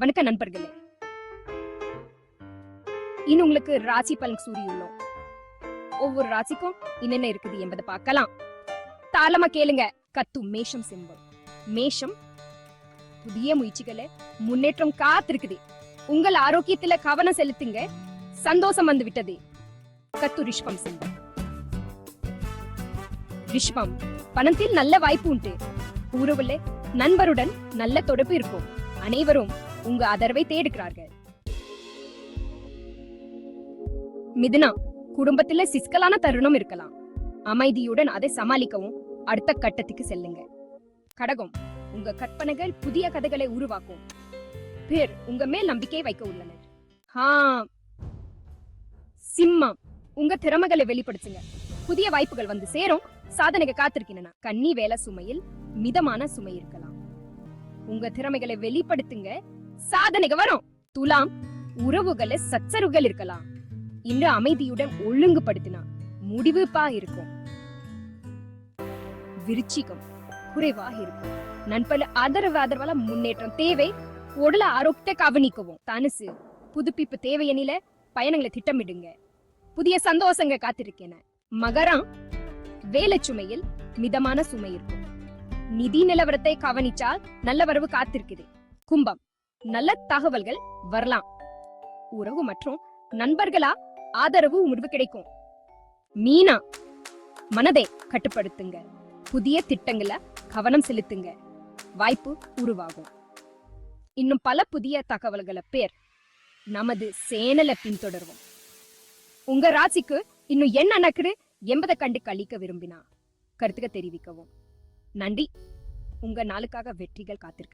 வணக்கம் நண்பர்களே. இன்னும் உங்களுக்கு ராசி பலன் சூரியுள்ளோம் ஒவ்வொரு ராசிக்கும் என்னென்ன இருக்குது என்பதை பார்க்கலாம். தாளமா கேளுங்க. கத்து மேஷம் சிம்பல் மேஷம் புதிய முயற்சிகளை முன்னேற்றம் காத்திருக்குது. உங்கள் ஆரோக்கியத்துல கவனம் செலுத்துங்க. சந்தோஷம் வந்து விட்டது. கத்து ரிஷ்பம் சிம்பல் ரிஷ்பம் பணத்தில் நல்ல வாய்ப்பு உண்டு. உறவுல நண்பருடன் நல்ல தொடர்பு இருக்கும். அனைவரும் உங்க ஆதரவை தேடுகிறார்கள். மிதுனா குடும்பத்துல சிக்கலான தருணம் இருக்கலாம். அமைதியுடன் அதை சமாளிக்கவும் அடுத்த கட்டத்துக்கு செல்லுங்க. கடகம் உங்க கற்பனைகள் புதிய கதைகளை உருவாக்கும். பேர் உங்க மேல் நம்பிக்கை வைக்க உள்ளனர். ஹா சிம்மம் உங்க திறமைகளை வெளிப்படுத்துங்க. புதிய வாய்ப்புகள் வந்து சேரும். சாதனைகள் காத்திருக்கின்றன. கன்னி வேலை சுமையில் மிதமான சுமை இருக்கலாம். உங்க திறமைகளை வெளிப்படுத்துங்க. சாதனைக வரும். துலாம் உறவுகளை சச்சரவுகள் இருக்கலாம். இன்று அமைதியுடன் ஒழுங்குபடுத்தினா முடிவுப்பா இருக்கும். விருச்சிகம் குறைவாக இருக்கும். நண்பல ஆதரவு ஆதரவால முன்னேற்றம் தேவை. உடல ஆரோக்கியத்தை கவனிக்கவும். தனுசு புதுப்பிப்பு தேவையெனில பயணங்களை திட்டமிடுங்க. புதிய சந்தோஷங்க காத்திருக்கேன. மகரம் வேலை சுமையில் மிதமான சுமை இருக்கும். நிதி நிலவரத்தை கவனிச்சால் நல்ல வரவு காத்திருக்குது. கும்பம். நல்ல தகவல்கள் வரலாம். உறவு மற்றும் நண்பர்களா ஆதரவு உணர்வு கிடைக்கும். மீனா. மனதை கட்டுப்படுத்துங்க. புதிய திட்டங்களை கவனம் செலுத்துங்க. வாய்ப்பு உருவாகும். இன்னும் பல புதிய தகவல்களை பேர் நமது சேனலை பின்தொடர்வோம். உங்க ராசிக்கு இன்னும் என்ன நடக்குது என்பதை கண்டு கழிக்க விரும்பினா கருத்துக்க தெரிவிக்கவும். நன்றி. உங்கள் நாளுக்காக வெற்றிகள் காத்திருக்கு